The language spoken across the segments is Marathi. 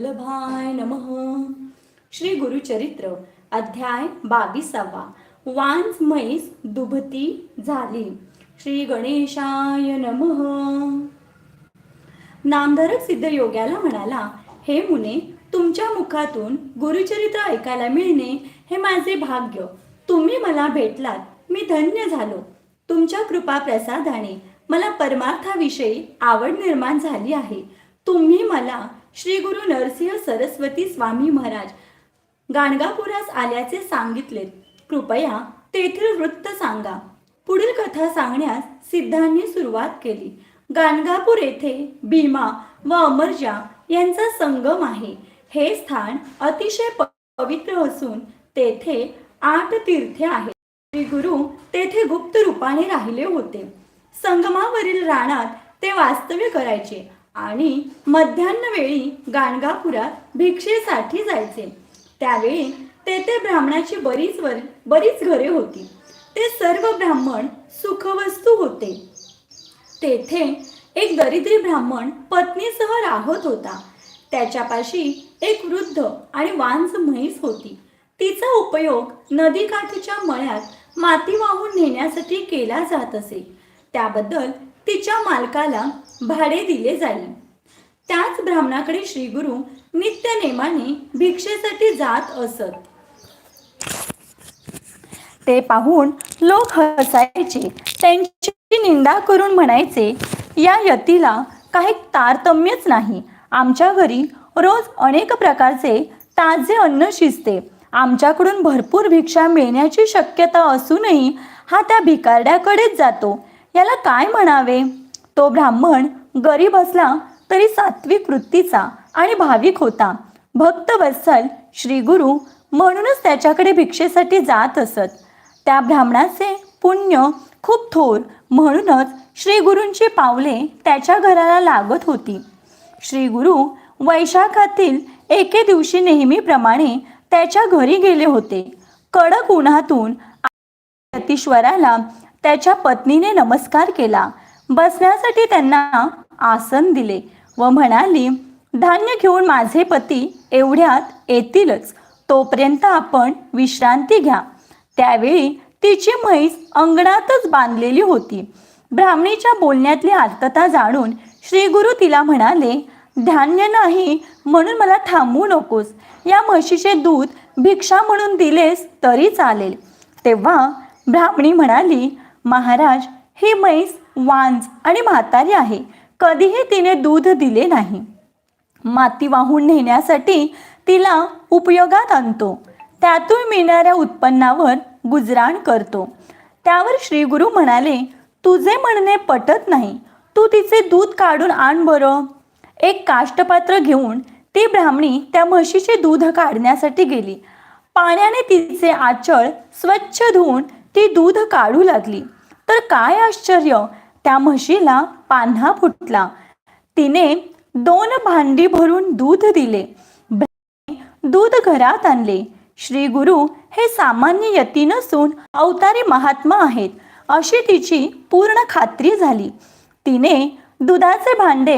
वल्लभाय नम. श्री गुरुचरित्र अध्याय बावीसावा. वांस म्हैस दुभती झाली. श्री गणेशाय नमः. नामधारक सिद्ध योग्याला म्हणाला हे मुने तुमच्या मुखातून गुरुचरित्र ऐकायला मिळणे हे माझे भाग्य. तुम्ही मला भेटलात. मी धन्य झालो. तुमच्या कृपा प्रसादाने मला परमार्थाविषयी आवड निर्माण झाली आहे. तुम्ही मला श्री गुरु नरसिंह सरस्वती स्वामी महाराज. गाणगापुरास आल्याचे सांगितले. कृपया तेथील वृत्त सांगा. पुढील कथा सांगण्यास सिद्धांनी सुरुवात केली. गाणगापूर येथे भीमा व अमरजा यांचा संगम आहे. हे स्थान अतिशय पवित्र असून तेथे आठ तीर्थे आहेत. श्री गुरु तेथे गुप्त रूपाने राहिले होते. संगमावरील राणात ते वास्तव्य करायचे. आणि मध्यान्ह वेळी गाणगापुरात भिक्षेसाठी जायचे. त्यावेळी तेथे ब्राह्मणाची बरीच वर बरीच घरे होती. ते सर्व ब्राह्मण सुखवस्तू होते. तेथे एक दरिद्री ब्राह्मण पत्नीसह राहत होता. त्याच्यापाशी एक वृद्ध आणि वांज म्हैस होती. तिचा उपयोग नदीकाठीच्या मळ्यात माती वाहून नेण्यासाठी केला जात असे. त्याबद्दल तिच्या मालकाला भाडे दिले जाईल. त्याच ब्राह्मणाकडे श्रीगुरु नित्य नेमाने भिक्षेसाठी जात असत. ते पाहून लोक हसायचे. त्यांची निंदा करून म्हणायचे या यतीला काही तारतम्यच नाही. आमच्या घरी रोज अनेक प्रकारचे ताजे अन्न शिजते. आमच्याकडून भरपूर भिक्षा मिळण्याची शक्यता असूनही हा त्या भिकारड्याकडेच जातो. याला काय म्हणावे? तो ब्राह्मण गरीब असला तरी सात्विक वृत्तीचा आणि भाविक होता. भक्त वत्सल श्री गुरु म्हणूनच त्याच्याकडे भिक्षेसाठी जात असत. त्या ब्राह्मणाचे पुण्य खूप थोर म्हणूनच श्रीगुरूंची पावले त्याच्या घराला लागत होती. श्री गुरु वैशाखातील एके दिवशी नेहमीप्रमाणे त्याच्या घरी गेले होते. कडक उन्हातून अतिश्वराला त्याच्या पत्नीने नमस्कार केला. बसण्यासाठी त्यांना आसन दिले व म्हणाली धान्य घेऊन माझे पती एवढ्यात येतीलच. तोपर्यंत आपण विश्रांती घ्या. त्यावेळी तिची म्हैस अंगणातच बांधलेली होती. ब्राह्मणीच्या बोलण्यातली आर्तता जाणून श्री गुरु तिला म्हणाले धान्य नाही म्हणून मला थांबवू नकोस. या म्हशीचे दूध भिक्षा म्हणून दिलेस तरी चालेल. तेव्हा ब्राह्मणी म्हणाली महाराज ही म्हैस वांज आणि म्हातारी आहे. कधीही तिने दूध दिले नाही. माती वाहून नेण्यासाठी तिला उपयोगात आणतो. त्यातून मिळणाऱ्या उत्पन्नावर गुजराण करतो. त्यावर श्री गुरु म्हणाले तुझे म्हणणे पटत नाही. तू तिचे दूध काढून आण बरं. एक काष्टपात्र घेऊन ती ब्राह्मणी त्या म्हशीचे दूध काढण्यासाठी गेली. पाण्याने तिचे आचळ स्वच्छ धुवून ती दूध काढू लागली. तर काय आश्चर्य! त्या म्हशीला पान्हा फुटला. तिने दोन भांडी भरून दूध दिले. दूध घरात आणले. श्री गुरु हे सामान्य यती नसून अवतारी महात्मा आहेत अशी तिची पूर्ण खात्री झाली. तिने दुधाचे भांडे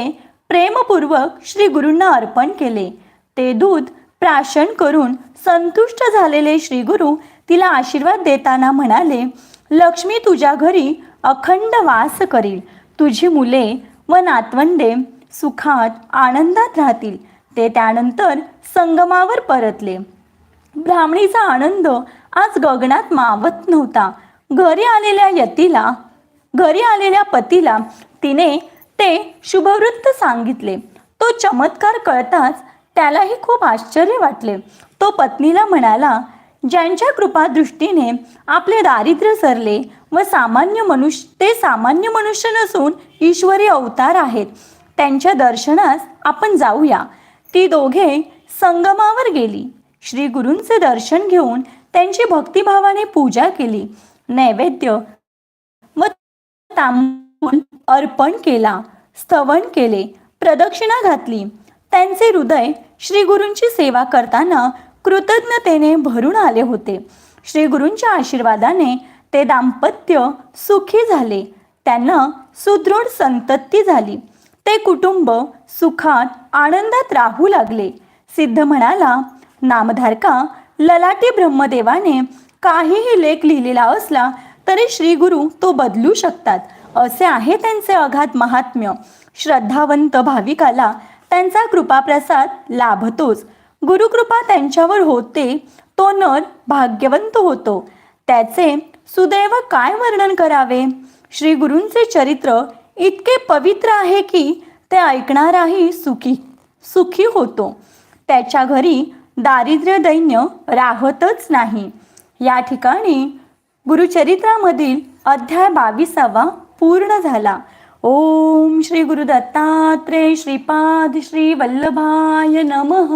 प्रेमपूर्वक श्री गुरूंना अर्पण केले. ते दूध प्राशन करून संतुष्ट झालेले श्री गुरु तिला आशीर्वाद देताना म्हणाले लक्ष्मी तुझ्या घरी अखंड वास करील. तुझी मुले व नातवंडे सुखात आनंदात राहतील. ते त्यानंतर संगमावर परतले. ब्राह्मणीचा आनंद आज गगनात मावत नव्हता. घरी आलेल्या यतीला घरी आलेल्या पतीला तिने ते शुभवृत्त सांगितले. तो चमत्कार कळताच त्यालाही खूप आश्चर्य वाटले. तो पत्नीला म्हणाला ज्यांच्या कृपा दृष्टीने आपले दारिद्र्य सरले व सामान्य मनुष्य ते सामान्य मनुष्य नसून ईश्वरी अवतार आहेत. त्यांच्या दर्शनास आपण जाऊया. ती दोघे संगमावर गेली. श्री गुरूंचे दर्शन घेऊन त्यांची भक्तिभावाने पूजा केली. नैवेद्य व तांबूल अर्पण केला. स्तवन केले. प्रदक्षिणा घातली. त्यांचे हृदय श्री गुरूंची सेवा करताना कृतज्ञतेने भरून आले होते. श्री गुरूंच्या आशीर्वादाने ते दाम्पत्य सुखी झाले. त्यांना सुदृढ संतती झाली. ते कुटुंब सुखात आनंदात राहू लागले. सिद्ध म्हणाला नामधारका ललाटी ब्रह्मदेवाने काहीही लेख लिहिलेला असला तरी श्री गुरु तो बदलू शकतात. असे आहे त्यांचे अघात महात्म्य. श्रद्धावंत भाविकाला त्यांचा कृपाप्रसाद लाभतोच. गुरुकृपा त्यांच्यावर होते तो नर भाग्यवंत होतो. त्याचे सुदैव काय वर्णन करावे? श्री गुरूंचे चरित्र इतके पवित्र आहे की ते ऐकणाराही सुखी सुखी होतो. त्याच्या घरी दारिद्र्य दैन्य राहतच नाही. या ठिकाणी गुरुचरित्रामधील अध्याय बावीसावा पूर्ण झाला. ओम श्री गुरु दत्तात्रेय श्रीपाद श्री वल्लभाय नमः.